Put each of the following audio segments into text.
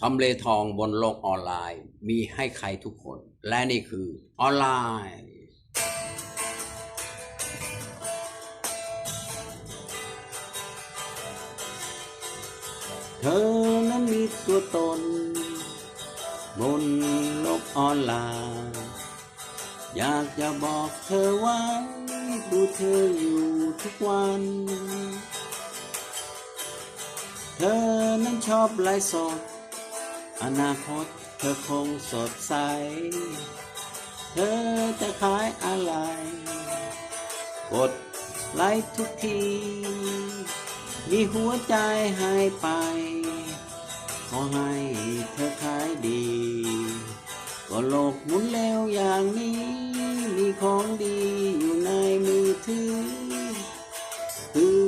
ทำเลทองบนโลกออนไลน์ มีให้ใครทุกคน และนี่คือออนไลน์ เธอนั้นมีตัวตน บนโลกออนไลน์ อยากจะบอกเธอไว้ดูเธออยู่ทุกวัน เธอนั้นชอบไลฟ์สด อนาคตเธอคงสดใส เธอจะขายอะไร กดไลค์ทุกที มีหัวใจหายไป ขอให้เธอขายดี ก็โลกหมุนเร็วอย่างนี้ มีของดีอยู่ในมือถือ คือ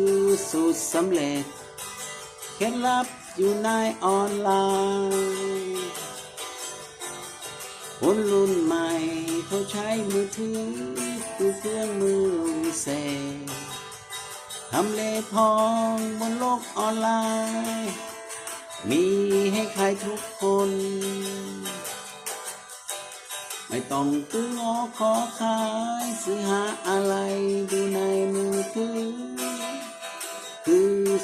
สูตรสำเร็จ เคล็ดลับอยู่ในออนไลน์คนรุ่นใหม่เขาใช้มือถือคือเครื่องมือวิเศษทำเลทองบนโลกออนไลน์ มีให้ใครทุกคน ไม่ต้องตื้องอขอขาย ซื้อหาอะไรดูในมือถือ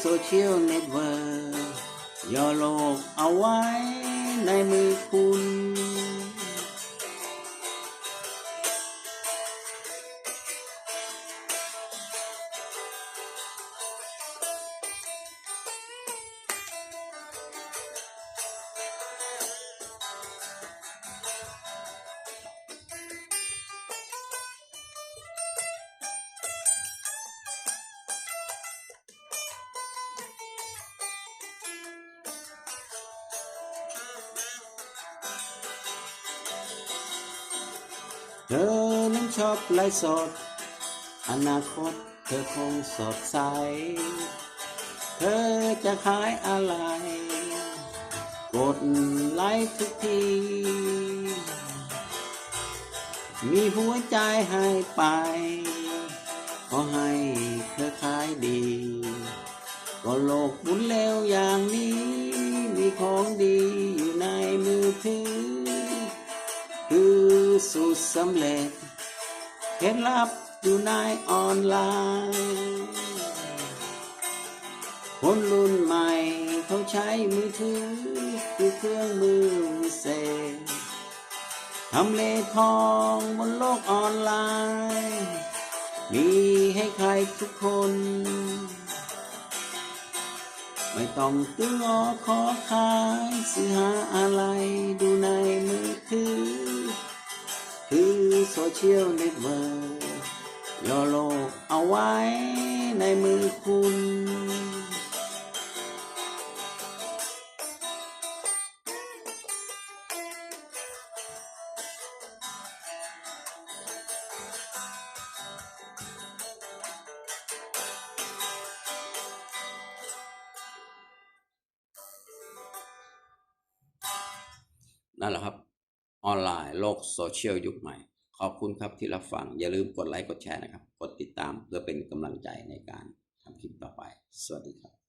โซเชียลเน็ตเวิร์กย่อโลกเอาไว้ในมือคุณ เธอนั้นชอบไลฟ์สด อนาคตเธอคงสดใส เธอจะขายอะไร กดไลค์ทุกที มีหัวใจให้ไป ขอให้เธอขายดี ก็โลกหมุนเร็วอย่างนี้ มีของดีอยู่ในมือถือ สูตรสำเร็จเคล็ดลับอยู่ในออนไลน์คนรุ่นใหม่เขาใช้มือถือคือเครื่องมือวิเศษทำเลทองบนโลกออนไลน์ มีให้ใครทุกคน ไม่ต้องตื้องอขอขายซื้อหาอะไรดูใน เชียลเน็ตเวิร์กย่อโลกเอาไว้ในมือคุณนั่นแหละครับ ออนไลน์โลกโซเชียลยุคใหม่ ขอบคุณครับที่รับฟัง อย่าลืมกดไลค์กดแชร์นะครับ กดติดตามเพื่อเป็นกำลังใจในการทำคลิปต่อไป สวัสดีครับ